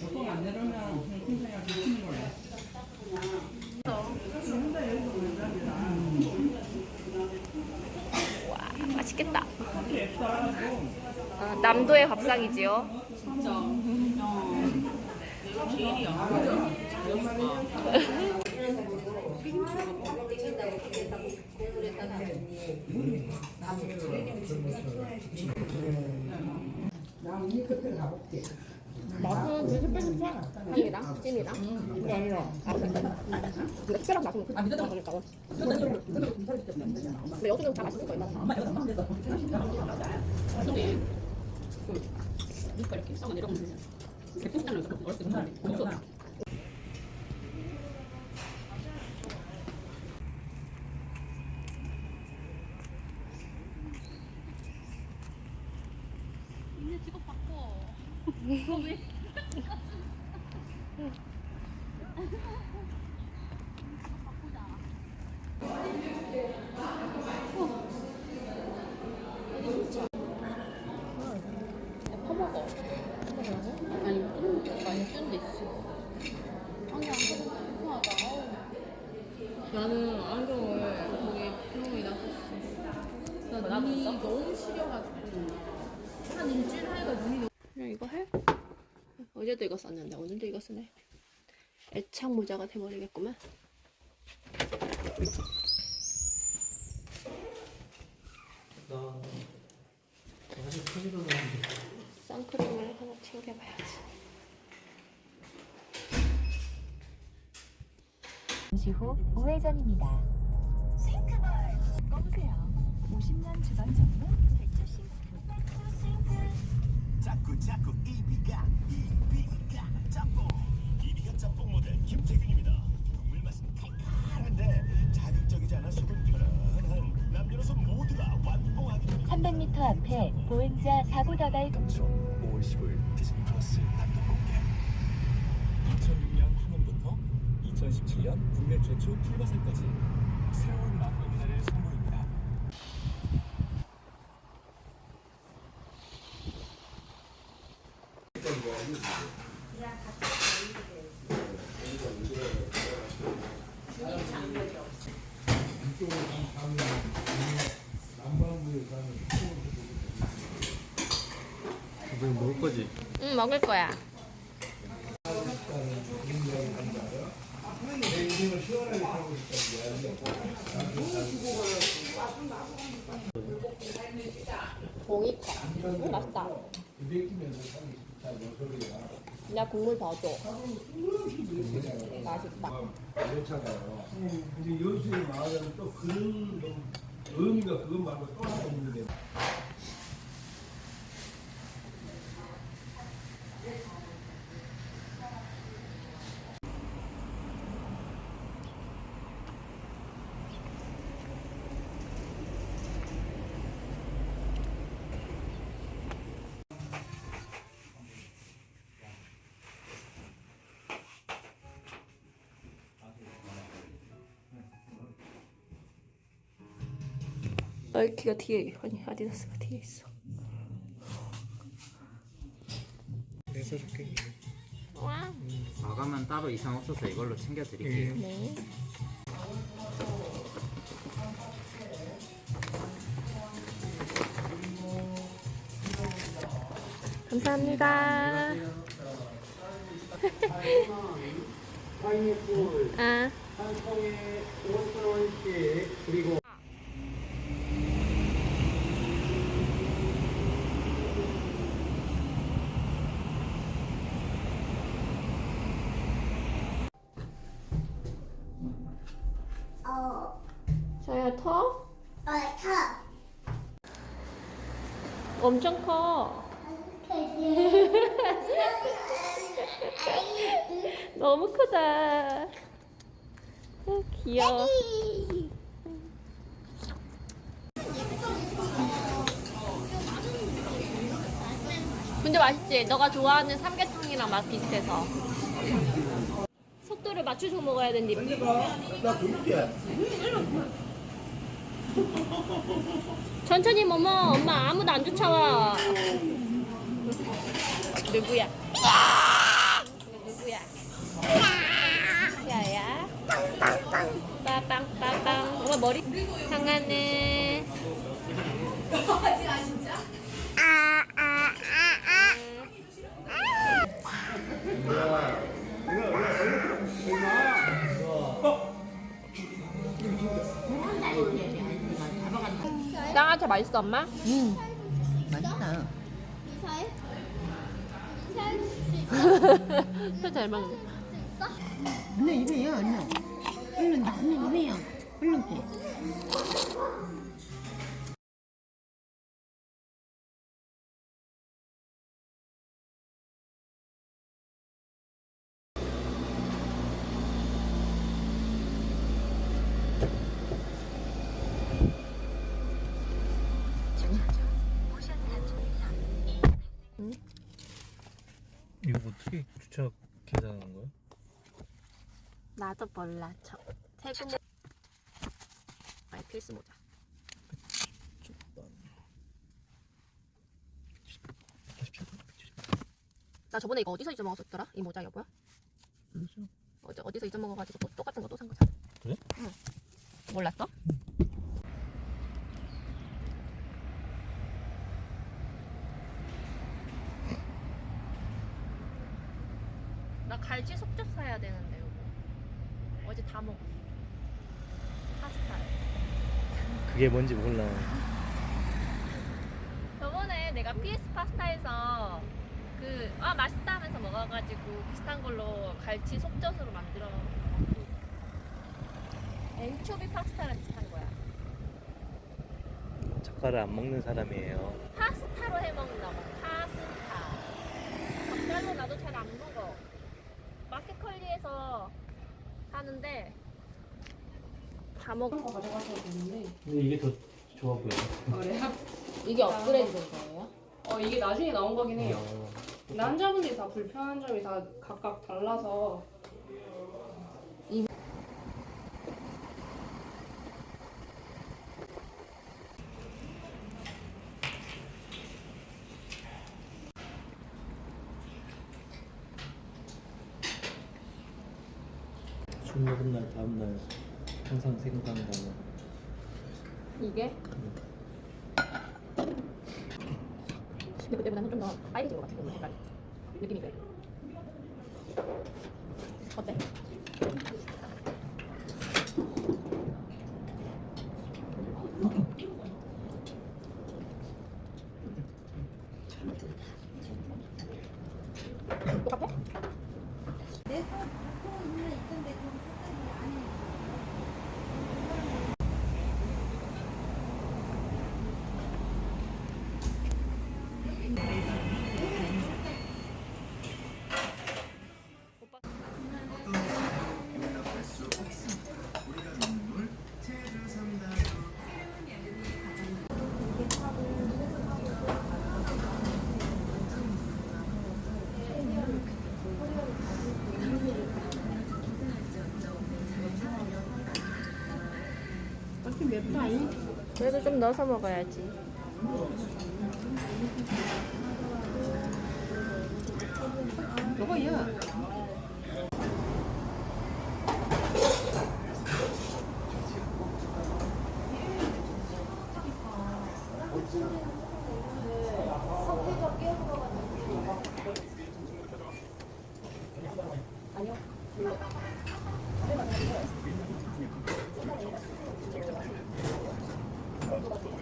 보통 안 내려오면 그냥 킹상이랑 붙이는 거야. 와, 맛있겠다. 아, 남도의 밥상이지요. 나 언니 그때 가볼게. 맛은 되게 스페셜해. 향이랑 찜이랑. 이게 아니라. 아, 근데 특별한 맛은 그. 아, 믿어도 그러니까. 근데 여기는 다 맛있을 거예요. 엄마 여기 엄마. 나중에 니가 이렇게 썩어 내려오면 되잖아. 어렸을 때 정말 없어. 이제 직업 바꿔. 이거 왜? 바꾸자. 퍼먹어. 아니 좀 많이 쓰는데 있어. 아니 안 불편하다. 어우. 나는 안경을 거기 구멍이 났었어. 나 눈이 너무 시려가지고 한 일주일 하니까 눈이 너무. 그냥 이거 해? 어제도 이거 썼는데 오늘도 이거 쓰네. 애착 모자가 돼버리겠구만. 선크림을 하나 챙겨봐야지. 잠시 후 우회전입니다. 꺼보세요. 50년 주방 전문 자꾸 자꾸 이비가 이비가 짬뽕. 이비가 짬뽕 모델 김태균입니다. 국물 맛은 칼칼한데 자극적이지 않아 속은 편안한 남녀노소 모두가 완봉하기 300m 앞에 보행자 사고 다발 5월 15일 디즈니 플러스 단독 공개. 2006년 한원부터 2017년 국내 최초 풀바살까지 새로운 마법문화를 선보입니다 이거 먹을 거지? 응 먹을 거야. 종이컵. 음, 맛있다. 야 국물 더 줘. 맛있다. 그렇잖아요. 근데 여수의 마을은 또 그런 좀 의미가 그것 말고 또 하나 있는데. 나이키가 뒤에 아니 아디다스가 뒤에 있어. 내서 줄게. 와. 마감은 따로 이상 없어서 이걸로 챙겨드릴게요. 네. 감사합니다. 파인애플 아, 한 통에 5,000원씩 그리고 터? 어, 터. 엄청 커. 너무 크다. 어, 귀여워. 근데 맛있지? 너가 좋아하는 삼계탕이랑 맛 비슷해서. 속도를 맞춰서 먹어야 된디. 나 줄게. 천천히 먹어. 엄마 아무도 안 쫓아와. 누구야? 누구야? 야야. 빠빵 빠빵. 엄마 머리 상하네. 맛있어 엄마? 맛있다. 잘 먹네. 근데 입에요, 언니. 얼른, 언니 입에요. 얼른 게. 이거 어떻게 주차 계산하는 거야? 나도 몰라. 저 세금 아니 필수 모자. 나 저번에 이거 어디서 잊어먹었었더라? 이 모자 여보야? 어제 어디서 잊어먹어가지고 또 똑같은 거 또 산 거잖아. 그래? 응. 몰랐어? 나 갈치 속젓 사야 되는데 여보. 어제 다 먹었어. 파스타. 그게 뭔지 몰라. 저번에 내가 PS 파스타에서 그 아 맛있다 하면서 먹어가지고 비슷한 걸로 갈치 속젓으로 만들어 먹고. 엔초비 파스타랑 비슷한 거야. 젓갈을 안 먹는 사람이에요. 파스타로 해 먹는다고. 파스타. 젓갈로 나도 잘 안 먹어. 마켓컬리에서 사는데 다 먹어 근데 이게 더 좋아 보여. 그래요? 이게 업그레이드 된 거예요? 어 이게 나중에 나온 거긴 해요. 난자분들이 다 불편한 점이 다 각각 달라서 술 먹은 날 다음 날 항상 생각나는 이게? 근데 그때보다는 좀더 빨개진 것 같아, 그 색깔이. 느낌이 그래. 어때? 똑같아? 그래도 좀 넣어서 먹어야지. 먹어요. 아